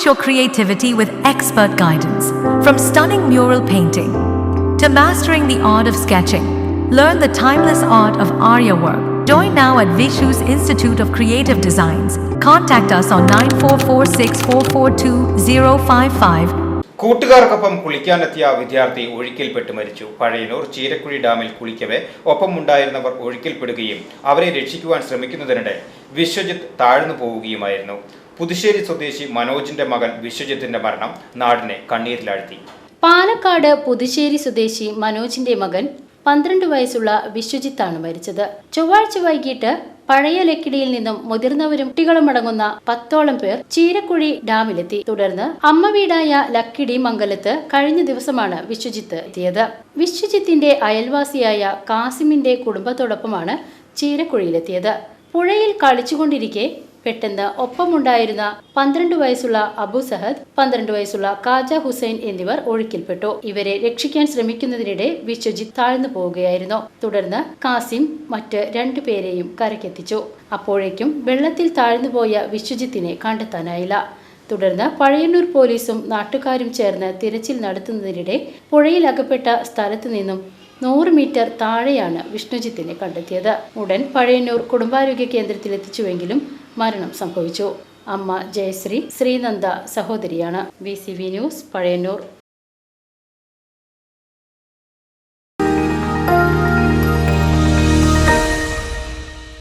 Unleash your creativity with expert guidance. From stunning mural painting to mastering the art of sketching, learn the timeless art of Arya work. Join now at Vishu's Institute of Creative Designs. Contact us on 9446442055 കൂട്ടുകാർക്കൊപ്പം കുളിക്കാനെത്തിയ വിദ്യാർത്ഥി ഒഴുക്കിൽപ്പെട്ട് മരിച്ചു പഴയനൂർ ചീരക്കുഴി ഡാമിൽ കുളിക്കവെ ഒപ്പമുണ്ടായിരുന്നവർ ഒഴുക്കിൽപ്പെടുകയും അവരെ രക്ഷിക്കുവാൻ ശ്രമിക്കുന്നതിനിടെ വിശ്വജിത്ത് താഴ്ന്നു പോവുകയുമായിരുന്നു പുതുശ്ശേരി സ്വദേശി മനോജിന്റെ മകൻ വിശ്വജിത്തിന്റെ മരണം നാടിനെ കണ്ണീരിലാഴ്ത്തി. പാലക്കാട് പുതുശ്ശേരി സ്വദേശി മനോജിന്റെ മകൻ പന്ത്രണ്ട് വയസ്സുള്ള വിശ്വജിത്താണ് മരിച്ചത്. ചൊവ്വാഴ്ച വൈകിട്ട് പഴയ ലക്കിടിയിൽ നിന്നും മുതിർന്നവരും കുട്ടികളും അടങ്ങുന്ന പത്തോളം പേർ ചീരക്കുഴി ഡാമിലെത്തി. തുടർന്ന് അമ്മ വീടായ ലക്കിടി മംഗലത്ത് കഴിഞ്ഞ ദിവസമാണ് വിശ്വജിത്ത് എത്തിയത്. വിശ്വജിത്തിന്റെ അയൽവാസിയായ കാസിമിന്റെ കുടുംബത്തോടൊപ്പമാണ് ചീരക്കുഴിയിലെത്തിയത്. പുഴയിൽ കളിച്ചുകൊണ്ടിരിക്കെ പെട്ടെന്ന് ഒപ്പമുണ്ടായിരുന്ന പന്ത്രണ്ട് വയസ്സുള്ള അബു സഹദ് പന്ത്രണ്ട് വയസ്സുള്ള കാജ ഹുസൈൻ എന്നിവർ ഒഴുക്കിൽപ്പെട്ടു. ഇവരെ രക്ഷിക്കാൻ ശ്രമിക്കുന്നതിനിടെ വിശ്വജിത്ത് താഴ്ന്നു പോവുകയായിരുന്നു. തുടർന്ന് കാസിം മറ്റ് രണ്ടു പേരെയും കരക്കെത്തിച്ചു അപ്പോഴേക്കും വെള്ളത്തിൽ താഴ്ന്നുപോയ വിശ്വജിത്തിനെ കണ്ടെത്താനായില്ല. തുടർന്ന് പഴയന്നൂർ പോലീസും നാട്ടുകാരും ചേർന്ന് തിരച്ചിൽ നടത്തുന്നതിനിടെ പുഴയിൽ അകപ്പെട്ട സ്ഥലത്തു നിന്നും നൂറ് മീറ്റർ താഴെയാണ് വിഷ്ണുജിത്തിനെ കണ്ടെത്തിയത്. ഉടൻ പഴയന്നൂർ കുടുംബാരോഗ്യ കേന്ദ്രത്തിൽ എത്തിച്ചുവെങ്കിലും മരണം സംഭവിച്ചു. അമ്മ ജയശ്രീ ശ്രീനന്ദ സഹോദരിയാണ്. V news Pazhayannur.